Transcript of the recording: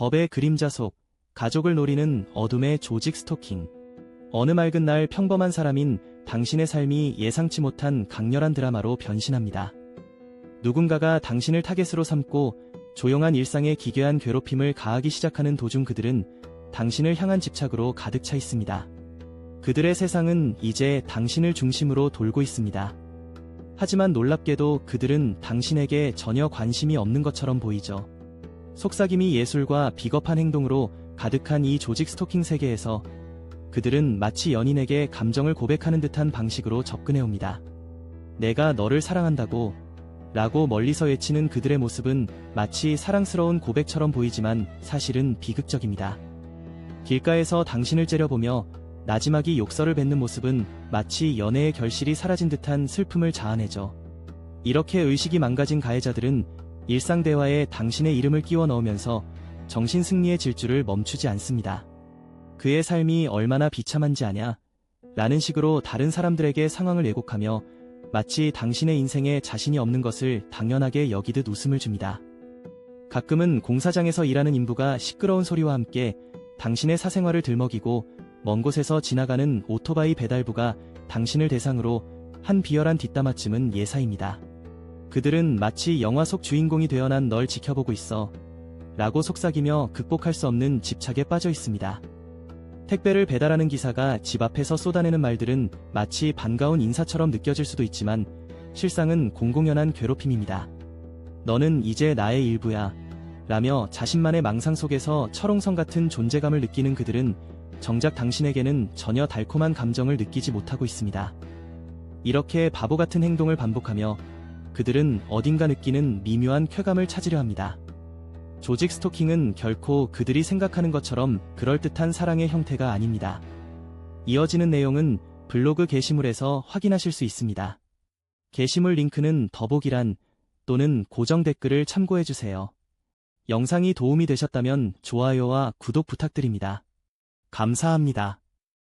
법의 그림자 속 가족을 노리는 어둠의 조직 스토킹. 어느 맑은 날 평범한 사람인 당신의 삶이 예상치 못한 강렬한 드라마로 변신합니다. 누군가가 당신을 타겟으로 삼고 조용한 일상에 기괴한 괴롭힘을 가하기 시작하는 도중 그들은 당신을 향한 집착으로 가득 차 있습니다. 그들의 세상은 이제 당신을 중심으로 돌고 있습니다. 하지만 놀랍게도 그들은 당신에게 전혀 관심이 없는 것처럼 보이죠. 속삭임이 예술과 비겁한 행동으로 가득한 이 조직 스토킹 세계에서 그들은 마치 연인에게 감정을 고백하는 듯한 방식으로 접근해 옵니다. 내가 너를 사랑한다고 라고 멀리서 외치는 그들의 모습은 마치 사랑스러운 고백처럼 보이지만 사실은 비극적입니다. 길가에서 당신을 째려보며 나지막이 욕설을 뱉는 모습은 마치 연애의 결실이 사라진 듯한 슬픔을 자아내죠. 이렇게 의식이 망가진 가해자들은 일상 대화에 당신의 이름을 끼워 넣으면서 정신 승리의 질주를 멈추지 않습니다. 그의 삶이 얼마나 비참한지 아냐? 라는 식으로 다른 사람들에게 상황을 왜곡하며 마치 당신의 인생에 자신이 없는 것을 당연하게 여기듯 웃음을 줍니다. 가끔은 공사장에서 일하는 인부가 시끄러운 소리와 함께 당신의 사생활을 들먹이고 먼 곳에서 지나가는 오토바이 배달부가 당신을 대상으로 한 비열한 뒷담화쯤은 예사입니다. 그들은 마치 영화 속 주인공이 되어 난 널 지켜보고 있어 라고 속삭이며 극복할 수 없는 집착에 빠져 있습니다. 택배를 배달하는 기사가 집 앞에서 쏟아내는 말들은 마치 반가운 인사처럼 느껴질 수도 있지만 실상은 공공연한 괴롭힘입니다. 너는 이제 나의 일부야. 라며 자신만의 망상 속에서 철옹성 같은 존재감을 느끼는 그들은 정작 당신에게는 전혀 달콤한 감정을 느끼지 못하고 있습니다. 이렇게 바보 같은 행동을 반복하며 그들은 어딘가 느끼는 미묘한 쾌감을 찾으려 합니다. 조직 스토킹은 결코 그들이 생각하는 것처럼 그럴듯한 사랑의 형태가 아닙니다. 이어지는 내용은 블로그 게시물에서 확인하실 수 있습니다. 게시물 링크는 더보기란 또는 고정 댓글을 참고해주세요. 영상이 도움이 되셨다면 좋아요와 구독 부탁드립니다. 감사합니다.